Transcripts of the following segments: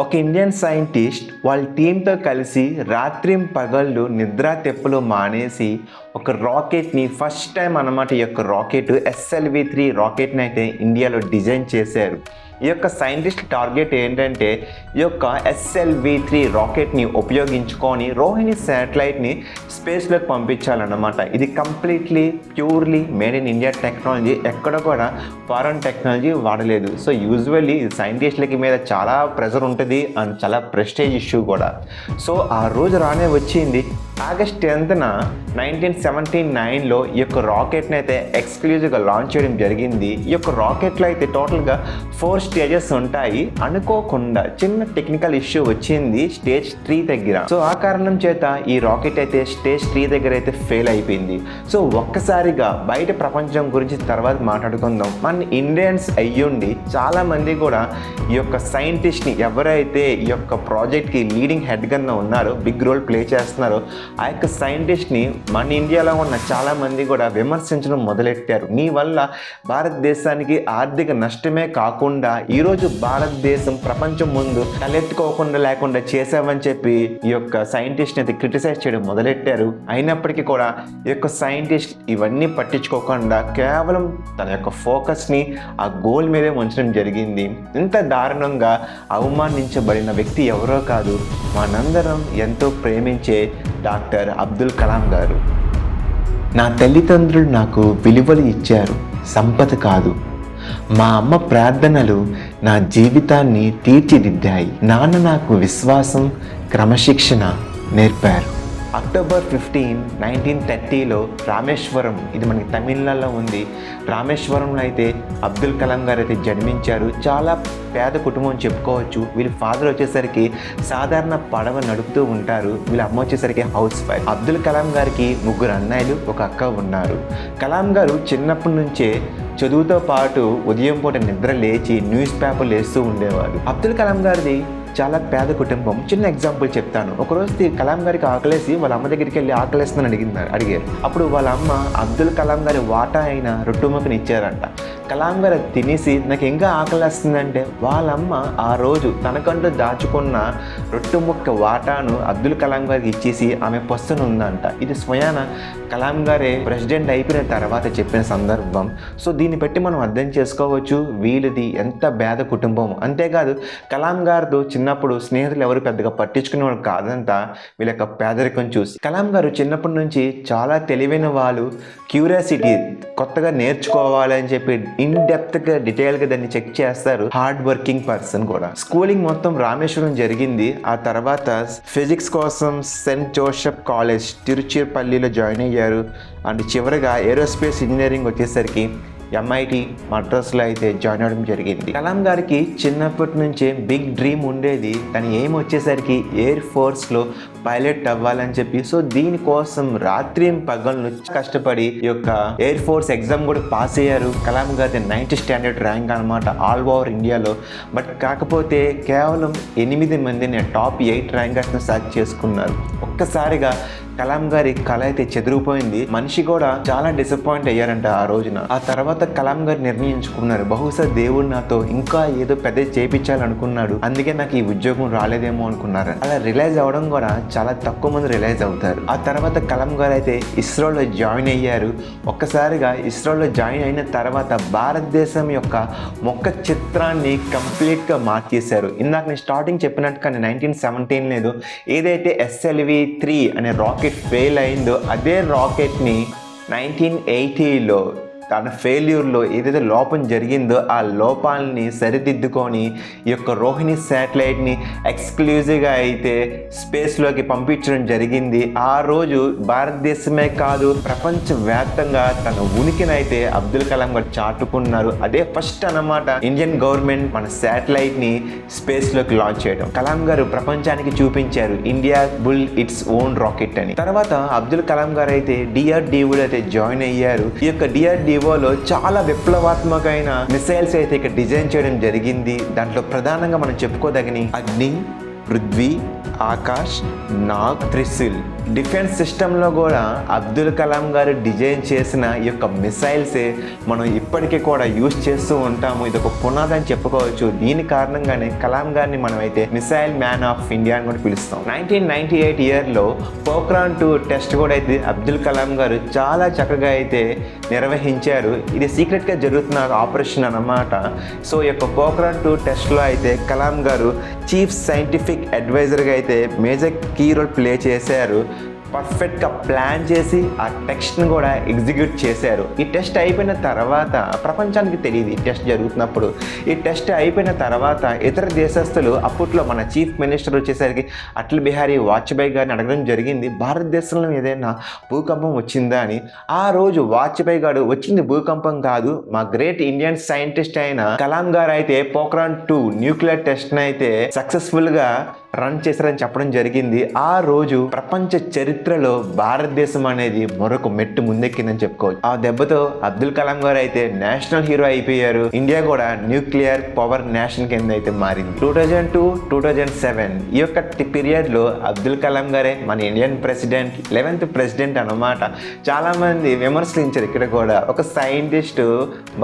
ఒక Indian scientist వాళ్ళ టీంతో కలిసి రాత్రి పగళ్ళు నిద్రా తెప్పులు మానేసి ఒక రాకెట్ని ఫస్ట్ టైం అన్నమాట ఈ యొక్క రాకెట్ ఎస్ఎల్వి త్రీ రాకెట్ని అయితే ఇండియాలో డిజైన్ చేశారు. ఈ యొక్క సైంటిస్ట్ టార్గెట్ ఏంటంటే ఈ యొక్క ఎస్ఎల్వి త్రీ రాకెట్ని ఉపయోగించుకొని రోహిణి శాటిలైట్ని స్పేస్లోకి పంపించాలన్నమాట. ఇది completely purely made in India technology ఎక్కడ కూడా ఫారెన్ టెక్నాలజీ వాడలేదు. సో యూజువల్లీ సైంటిస్టులకి మీద చాలా ప్రెజర్ ఉంటుంది అండ్ చాలా ప్రెస్టేజ్ ఇష్యూ కూడా. సో ఆ రోజు రానే వచ్చింది. ఆగస్ట్ టెన్త్న నైన్టీన్ సెవెంటీ నైన్లో ఈ యొక్క రాకెట్ని అయితే ఎక్స్క్లూజివ్గా లాంచ్ చేయడం జరిగింది. ఈ యొక్క రాకెట్లో అయితే టోటల్గా ఫోర్ స్టేజెస్ ఉంటాయి. అనుకోకుండా చిన్న టెక్నికల్ ఇష్యూ వచ్చింది స్టేజ్ త్రీ దగ్గర. సో ఆ కారణం చేత ఈ రాకెట్ అయితే స్టేజ్ త్రీ దగ్గర అయితే ఫెయిల్ అయిపోయింది. సో ఒక్కసారిగా బయట ప్రపంచం గురించి తర్వాత మాట్లాడుకుందాం. మన ఇండియన్స్ అయ్యుండి చాలామంది కూడా ఈ యొక్క సైంటిస్ట్ని ఎవరైతే ఈ యొక్క ప్రాజెక్ట్కి లీడింగ్ హెడ్ కింద ఉన్నారో బిగ్ రోల్ ప్లే చేస్తున్నారో ఆ యొక్క సైంటిస్ట్ని మన ఇండియాలో ఉన్న చాలామంది కూడా విమర్శించడం మొదలెట్టారు. నీ వల్ల భారతదేశానికి ఆర్థిక నష్టమే కాకుండా ఈరోజు భారతదేశం ప్రపంచం ముందు తలెత్తుకోకుండా లేకుండా చేశామని చెప్పి ఈ యొక్క సైంటిస్ట్ని అయితే క్రిటిసైజ్ చేయడం మొదలెట్టారు. అయినప్పటికీ కూడా ఈ యొక్క సైంటిస్ట్ ఇవన్నీ పట్టించుకోకుండా కేవలం తన యొక్క ఫోకస్ని ఆ గోల్ మీదే ఉంచడం జరిగింది. ఇంత దారుణంగా అవమానించబడిన వ్యక్తి ఎవరో కాదు మనందరం ఎంతో ప్రేమించే డాక్టర్ అబ్దుల్ కలాం గారు. నా తల్లిదండ్రులు నాకు విలువలు ఇచ్చారు సంపద కాదు. మా అమ్మ ప్రార్థనలు నా జీవితాన్ని తీర్చిదిద్దాయి. నాన్న నాకు విశ్వాసం క్రమశిక్షణ నేర్పారు. అక్టోబర్ ఫిఫ్టీన్ నైన్టీన్ థర్టీలో రామేశ్వరం ఇది మనకి తమిళనాడులో ఉంది. రామేశ్వరంలో అయితే అబ్దుల్ కలాం గారు అయితే జన్మించారు. చాలా పేద కుటుంబం చెప్పుకోవచ్చు. వీళ్ళ ఫాదర్ వచ్చేసరికి సాధారణ పడవ నడుపుతూ ఉంటారు. వీళ్ళ అమ్మ వచ్చేసరికి హౌస్ వైఫ్ అబ్దుల్ కలాం గారికి ముగ్గురు అన్నయ్యలు ఒక అక్క ఉన్నారు. కలాం గారు చిన్నప్పటి నుంచే చదువుతో పాటు ఉదయం పూట నిద్ర లేచి న్యూస్ పేపర్లు వేస్తూ ఉండేవారు. అబ్దుల్ కలాం గారిది చాలా పేద కుటుంబం. చిన్న ఎగ్జాంపుల్ చెప్తాను. ఒకరోజు కలాం గారికి ఆకలేసి వాళ్ళ అమ్మ దగ్గరికి వెళ్ళి ఆకలేస్తుందని అడిగింది అడిగారు. అప్పుడు వాళ్ళ అమ్మ అబ్దుల్ కలాం గారి వాటా అయిన రొట్టుముక్కని ఇచ్చారంట. కలాంగర గారు తినేసి నాకు ఇంకా ఆకలేస్తుందంటే వాళ్ళమ్మ ఆ రోజు తనకంటూ దాచుకున్న రొట్టు ముక్క వాటాను అబ్దుల్ కలాం గారికి ఇచ్చేసి ఆమె పస్తున ఉందంట. ఇది స్వయాన కలాం గారే ప్రెసిడెంట్ అయిపోయిన తర్వాత చెప్పిన సందర్భం. సో దీన్ని బట్టి మనం అర్థం చేసుకోవచ్చు వీళ్ళది ఎంత పేద కుటుంబం. అంతేకాదు కలాం గారితో చిన్నప్పుడు స్నేహితులు ఎవరు పెద్దగా పట్టించుకునేవాడు కాదంట. వీళ్ళ యొక్క పేదరికం చూసి. కలాం గారు చిన్నప్పటి నుంచి చాలా తెలివైన వాళ్ళు. క్యూరియాసిటీ కొత్తగా నేర్చుకోవాలని చెప్పి ఇన్ డెప్త్గా డీటెయిల్గా దాన్ని చెక్ చేస్తారు హార్డ్ వర్కింగ్ పర్సన్ కూడా. స్కూలింగ్ మొత్తం రామేశ్వరం జరిగింది. ఆ తర్వాత ఫిజిక్స్ కోసం సెయింట్ జోసెఫ్ కాలేజ్ తిరుచిరపల్లిలో జాయిన్ అయ్యారు. అండ్ చివరిగా ఏరోస్పేస్ ఇంజనీరింగ్ వచ్చేసరికి ఎంఐటి మద్రాసులో అయితే జాయిన్ అవ్వడం జరిగింది. కలాం గారికి చిన్నప్పటి నుంచే బిగ్ డ్రీమ్ ఉండేది. తను ఏం వచ్చేసరికి ఎయిర్ ఫోర్స్లో పైలట్ అవ్వాలని చెప్పి సో దీనికోసం రాత్రి పగలను కష్టపడి ఈ యొక్క ఎయిర్ ఫోర్స్ ఎగ్జామ్ కూడా పాస్ అయ్యారు. కలాం గారి నైన్త్ స్టాండర్డ్ ర్యాంక్ అనమాట ఆల్ ఓవర్ ఇండియాలో బట్ కాకపోతే కేవలం ఎనిమిది మందిని టాప్ ఎయిట్ ర్యాంకర్స్ని సెలెక్ట్ చేసుకున్నారు. ఒక్కసారిగా కలాం గారి కళ అయితే చెదిరిపోయింది. మనిషి కూడా చాలా డిసప్పాయింట్ అయ్యారంట ఆ రోజున. ఆ తర్వాత కలాం గారు నిర్ణయించుకున్నారు. బహుశా దేవుడు నాతో ఇంకా ఏదో పెద్ద చేపించాలనుకున్నాడు. అందుకే నాకు ఈ ఉద్యోగం రాలేదేమో అనుకున్నారు. అలా రిలైజ్ అవ్వడం కూడా చాలా తక్కువ మంది రిలైజ్ అవుతారు. ఆ తర్వాత కలాం గారు అయితే ఇస్రోలో జాయిన్ అయ్యారు. ఒక్కసారిగా ఇస్రోలో జాయిన్ అయిన తర్వాత భారతదేశం యొక్క మొక్క చిత్రాన్ని కంప్లీట్గా మార్చేశారు. ఇందాక నేను స్టార్టింగ్ చెప్పినట్టు కానీ నైన్టీన్ సెవెంటీన్ లేదు. ఏదైతే ఎస్ఎల్వి త్రీ అనే రాకెట్ ఫెయిల్ అయిందో అదే రాకెట్ని నైన్టీన్ ఎయిటీలో తన ఫెయిల్యూర్లో ఏదైతే లోపం జరిగిందో ఆ లోపాలని సరిదిద్దుకొని ఈ యొక్క రోహిణి శాటిలైట్ని ఎక్స్క్లూజివ్గా అయితే స్పేస్లోకి పంపించడం జరిగింది. ఆ రోజు భారతదేశమే కాదు ప్రపంచవ్యాప్తంగా తన ఉనికినైతే అబ్దుల్ కలాం గారు చాటుకున్నారు. అదే ఫస్ట్ అన్నమాట ఇండియన్ గవర్నమెంట్ మన శాటిలైట్ని స్పేస్లోకి లాంచ్ చేయడం. కలాం గారు ప్రపంచానికి చూపించారు India built its own rocket అని. తర్వాత అబ్దుల్ కలాం గారు అయితే డిఆర్డిఓలో అయితే జాయిన్ అయ్యారు. ఈ యొక్క డిఆర్డిఓ వివోలో చాలా విప్లవాత్మకమైన మిసైల్స్ అయితే ఇక్కడ డిజైన్ చేయడం జరిగింది. దాంట్లో ప్రధానంగా మనం చెప్పుకోదగని అగ్ని పృథ్వీ ఆకాష్ నాగ్ త్రిశూల్. డిఫెన్స్ సిస్టంలో కూడా అబ్దుల్ కలాం గారు డిజైన్ చేసిన ఈ యొక్క మిసైల్సే మనం ఇప్పటికీ కూడా యూజ్ చేస్తూ ఉంటాము. ఇది ఒక పునాది అని చెప్పుకోవచ్చు. దీని కారణంగానే కలాం గారిని మనమైతే మిసైల్ మ్యాన్ ఆఫ్ ఇండియా అని కూడా పిలుస్తాం. నైన్టీన్ నైన్టీ ఎయిట్ ఇయర్లో పోక్రాన్ టూ టెస్ట్ కూడా అయితే అబ్దుల్ కలాం గారు చాలా చక్కగా అయితే నిర్వహించారు. ఇది సీక్రెట్గా జరుగుతున్న ఆపరేషన్ అన్నమాట. సో ఈ యొక్క పోక్రాన్ టూ టెస్ట్లో అయితే కలాం గారు చీఫ్ సైంటిఫిక్ అడ్వైజర్గా అయితే మేజర్ కీ రోల్ ప్లే చేశారు. పర్ఫెక్ట్గా ప్లాన్ చేసి ఆ టెక్స్ట్ని కూడా ఎగ్జిక్యూట్ చేశారు. ఈ టెస్ట్ అయిపోయిన తర్వాత ప్రపంచానికి తెలియదు ఈ టెస్ట్ జరుగుతున్నప్పుడు. ఈ టెస్ట్ అయిపోయిన తర్వాత ఇతర దేశస్తులు అప్పట్లో మన చీఫ్ మినిస్టర్ వచ్చేసరికి అటల్ బిహారీ వాజ్పేయి గారిని అడగడం జరిగింది. భారతదేశంలో ఏదైనా భూకంపం వచ్చిందా అని. ఆ రోజు వాజ్పేయి గారు వచ్చింది భూకంపం కాదు మా గ్రేట్ ఇండియన్ సైంటిస్ట్ అయిన కలాం గారు అయితే పోక్రాన్ టూ న్యూక్లియర్ టెస్ట్ని అయితే సక్సెస్ఫుల్గా రన్ చేశారని చెప్పడం జరిగింది. ఆ రోజు ప్రపంచ చరిత్రలో భారతదేశం అనేది మరొక మెట్టు ముందెక్కిందని చెప్పుకోవచ్చు. ఆ దెబ్బతో అబ్దుల్ కలాం గారు అయితే నేషనల్ హీరో అయిపోయారు. ఇండియా కూడా న్యూక్లియర్ పవర్ నేషన్ కింద అయితే మారింది. Two thousand two two thousand seven ఈ యొక్క పీరియడ్లో అబ్దుల్ కలాం గారే మన ఇండియన్ ప్రెసిడెంట్ లెవెన్త్ ప్రెసిడెంట్ అన్నమాట. చాలా మంది విమర్శించారు ఇక్కడ కూడా. ఒక సైంటిస్ట్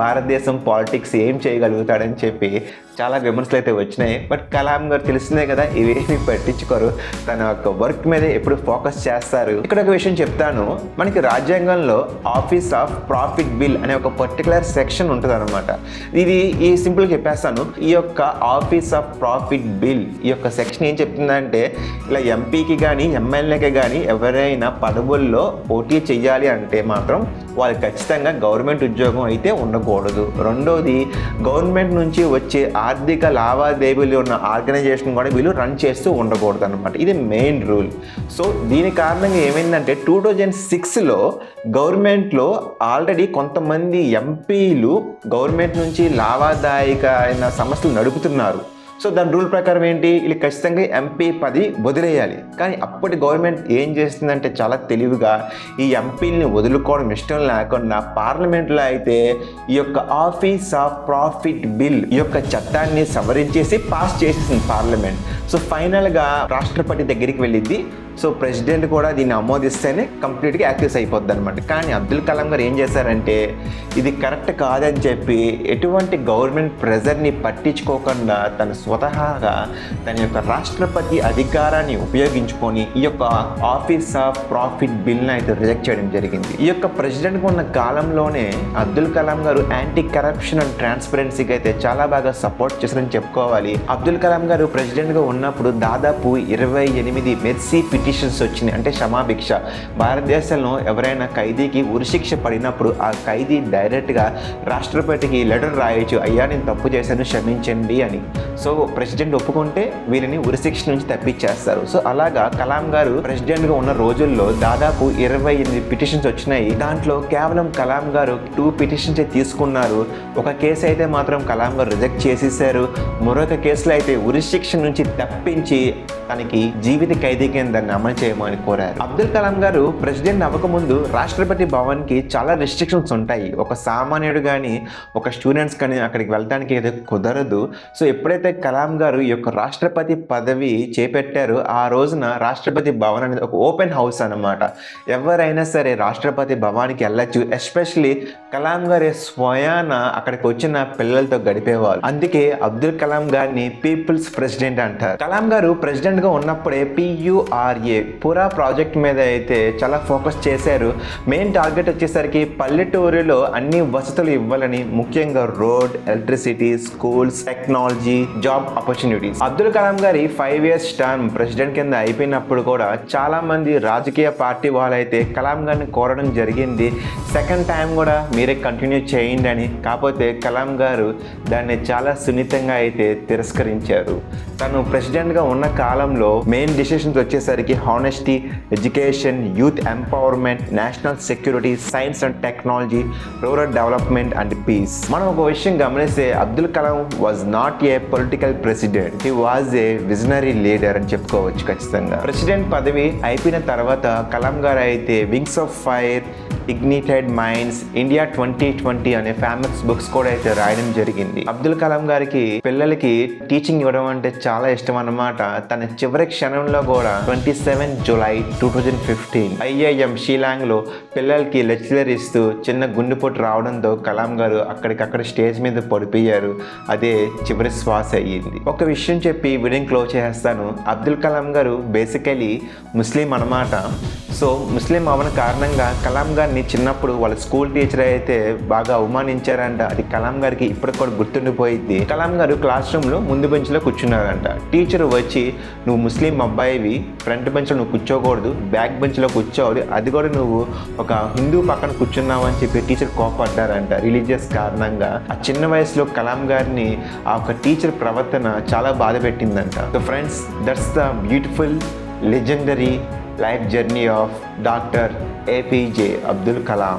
భారతదేశం పాలిటిక్స్ ఏం చేయగలుగుతాడని చెప్పి చాలా విమర్శలు అయితే వచ్చినాయి. బట్ కలాం గారు తెలిసిందే కదా ఇవేమి పట్టించుకోరు. తన యొక్క వర్క్ మీద ఎప్పుడు ఫోకస్ చేస్తారు. ఇక్కడ ఒక విషయం చెప్తాను. మనకి రాజ్యాంగంలో ఆఫీస్ ఆఫ్ ప్రాఫిట్ బిల్ అనే ఒక పర్టికులర్ సెక్షన్ ఉంటుంది అనమాట ఇది ఈ సింపుల్ చెప్పేస్తాను. ఈ యొక్క ఆఫీస్ ఆఫ్ ప్రాఫిట్ బిల్ ఈ యొక్క సెక్షన్ ఏం చెప్తుందంటే ఇలా ఎంపీకి కానీ ఎమ్మెల్యేకి కానీ ఎవరైనా పదవుల్లో పోటీ చేయాలి అంటే మాత్రం వాళ్ళు ఖచ్చితంగా గవర్నమెంట్ ఉద్యోగం అయితే ఉండకూడదు. రెండోది గవర్నమెంట్ నుంచి వచ్చే ఆర్థిక లావాదేవీలు ఉన్న ఆర్గనైజేషన్ కూడా వీళ్ళు రన్ చేస్తూ ఉండకూడదు అనమాట ఇది మెయిన్ రూల్. సో దీని కారణంగా ఏమైందంటే టూ థౌజండ్ సిక్స్లో గవర్నమెంట్లో ఆల్రెడీ కొంతమంది ఎంపీలు గవర్నమెంట్ నుంచి లాభదాయక అయిన సంస్థలు నడుపుతున్నారు. సో దాని రూల్ ప్రకారం ఏంటి? వీళ్ళు ఖచ్చితంగా ఎంపీ పది వదిలేయాలి. కానీ అప్పటి గవర్నమెంట్ ఏం చేస్తుందంటే చాలా తెలివిగా ఈ ఎంపీల్ని వదులుకోవడం ఇష్టం లేకుండా పార్లమెంట్లో అయితే ఈ యొక్క ఆఫీస్ ఆఫ్ ప్రాఫిట్ బిల్ ఈ యొక్క చట్టాన్ని సవరించేసి పాస్ చేసేసింది పార్లమెంట్. సో ఫైనల్గా రాష్ట్రపతి దగ్గరికి వెళ్ళింది సో ప్రెసిడెంట్ కూడా దీన్ని ఆమోదిస్తేనే కంప్లీట్గా యాక్టివ్స్ అయిపోద్ది అనమాట కానీ అబ్దుల్ కలాం గారు ఏం చేశారంటే ఇది కరెక్ట్ కాదని చెప్పి ఎటువంటి గవర్నమెంట్ ప్రెజర్ని పట్టించుకోకుండా తన స్వతహాగా తన యొక్క రాష్ట్రపతి అధికారాన్ని ఉపయోగించుకొని ఈ యొక్క ఆఫీస్ ఆఫ్ ప్రాఫిట్ బిల్ని అయితే రిజెక్ట్ చేయడం జరిగింది. ఈ యొక్క ప్రెసిడెంట్గా ఉన్న కాలంలోనే అబ్దుల్ కలాం గారు యాంటీ కరప్షన్ అండ్ ట్రాన్స్పరెన్సీకి అయితే చాలా బాగా సపోర్ట్ చేశారని చెప్పుకోవాలి. అబ్దుల్ కలాం గారు ప్రెసిడెంట్గా ఉన్నప్పుడు దాదాపు ఇరవై ఎనిమిది మెర్సీ పిటిషన్స్ వచ్చినాయి. అంటే క్షమాభిక్ష భారతదేశంలో ఎవరైనా ఖైదీకి ఉరిశిక్ష పడినప్పుడు ఆ ఖైదీ డైరెక్ట్గా రాష్ట్రపతికి లెటర్ రాయొచ్చు. అయ్యా నేను తప్పు చేశాను క్షమించండి అని. సో ప్రెసిడెంట్ ఒప్పుకుంటే వీరిని ఉరిశిక్ష నుంచి తప్పించేస్తారు. సో అలాగా కలాం గారు ప్రెసిడెంట్గా ఉన్న రోజుల్లో దాదాపు ఇరవై ఎనిమిది పిటిషన్స్ వచ్చినాయి. దాంట్లో కేవలం కలాం గారు టూ పిటిషన్స్ తీసుకున్నారు. ఒక కేసు అయితే మాత్రం కలాం గారు రిజెక్ట్ చేసేసారు. మరొక కేసులో అయితే ఉరిశిక్ష నుంచి తప్పించి తనకి జీవిత ఖైదీ కింద అమలు చేయమని కోరారు. అబ్దుల్ కలాం గారు ప్రెసిడెంట్ అవ్వకముందు రాష్ట్రపతి భవన్కి చాలా రిస్ట్రిక్షన్స్ ఉంటాయి. ఒక సామాన్యుడు కానీ ఒక స్టూడెంట్స్ కానీ అక్కడికి వెళ్ళడానికి అయితే కుదరదు. సో ఎప్పుడైతే కలాం గారు ఈ యొక్క రాష్ట్రపతి పదవి చేపట్టారో ఆ రోజున రాష్ట్రపతి భవన్ అనేది ఒక ఓపెన్ హౌస్ అన్నమాట. ఎవరైనా సరే రాష్ట్రపతి భవన్కి వెళ్ళచ్చు. ఎస్పెషలీ కలాం గారి స్వయాన అక్కడికి వచ్చిన పిల్లలతో గడిపేవారు అందుకే అబ్దుల్ కలాం గారిని పీపుల్స్ ప్రెసిడెంట్ అంటారు. కలాం గారు ప్రెసిడెంట్గా ఉన్నప్పుడే పియుఆర్ఏ పురా ప్రాజెక్ట్ మీద అయితే చాలా ఫోకస్ చేశారు. మెయిన్ టార్గెట్ వచ్చేసరికి పల్లెటూరులో అన్ని వసతులు ఇవ్వాలని ముఖ్యంగా road electricity schools technology job opportunities Abdul Kalam గారి ఫైవ్ ఇయర్స్ టర్మ్ ప్రెసిడెంట్ కింద అయిపోయినప్పుడు కూడా చాలా మంది రాజకీయ పార్టీ వాళ్ళైతే కలాం గారిని కోరడం జరిగింది. సెకండ్ టైం కూడా మీరే కంటిన్యూ చేయండి అని. కాకపోతే కలాం గారు దాన్ని చాలా సున్నితంగా అయితే తిరస్కరించారు. తను ప్రెసిడెంట్గా ఉన్న కాలంలో మెయిన్ డిసిషన్స్ వచ్చేసరికి honesty education youth empowerment national security science and technology rural development and peace మనం ఒక విషయం గమనిస్తే Abdul Kalam was not a political president he was a visionary leader అని చెప్పుకోవచ్చు ఖచ్చితంగా. ప్రెసిడెంట్ పదవి అయిపోయిన తర్వాత కలాం గారు అయితే wings of fire ignited minds India twenty twenty అనే ఫేమస్ బుక్స్ కూడా అయితే రాయడం జరిగింది. అబ్దుల్ కలాం గారికి పిల్లలకి టీచింగ్ ఇవ్వడం అంటే చాలా ఇష్టం అన్నమాట. తన చివరి క్షణంలో కూడా twenty seven July two thousand fifteen IIM షీలాంగ్లో పిల్లలకి లెక్చరర్ ఇస్తూ చిన్న గుండెపోటు రావడంతో కలాం గారు అక్కడికక్కడ స్టేజ్ మీద పడిపోయారు. అదే చివరి శ్వాస అయ్యింది. ఒక విషయం చెప్పి వీడియోని క్లోజ్ చేస్తాను. అబ్దుల్ కలాం గారు బేసికలీ ముస్లిం అన్నమాట. సో ముస్లిం అవన కారణంగా కలాం గారిని చిన్నప్పుడు వాళ్ళ స్కూల్ టీచర్ అయితే బాగా అవమానించారంట. అది కలాం గారికి ఇప్పటికి కూడా గుర్తుండిపోయింది కలాం గారు క్లాస్ రూమ్లో ముందు బెంచ్లో కూర్చున్నారంట. టీచర్ వచ్చి నువ్వు ముస్లిం అబ్బాయివి ఫ్రంట్ బెంచ్లో నువ్వు కూర్చోకూడదు బ్యాక్ బెంచ్లో కూర్చోవాలి అది కూడా నువ్వు ఒక హిందూ పక్కన కూర్చున్నావు అని చెప్పి టీచర్ కోపడ్డారంట. రిలీజియస్ కారణంగా ఆ చిన్న వయసులో కలాం గారిని ఆ ఒక టీచర్ ప్రవర్తన చాలా బాధ పెట్టిందంట. So friends that's the beautiful legendary life journey of doctor APJ Abdul Kalam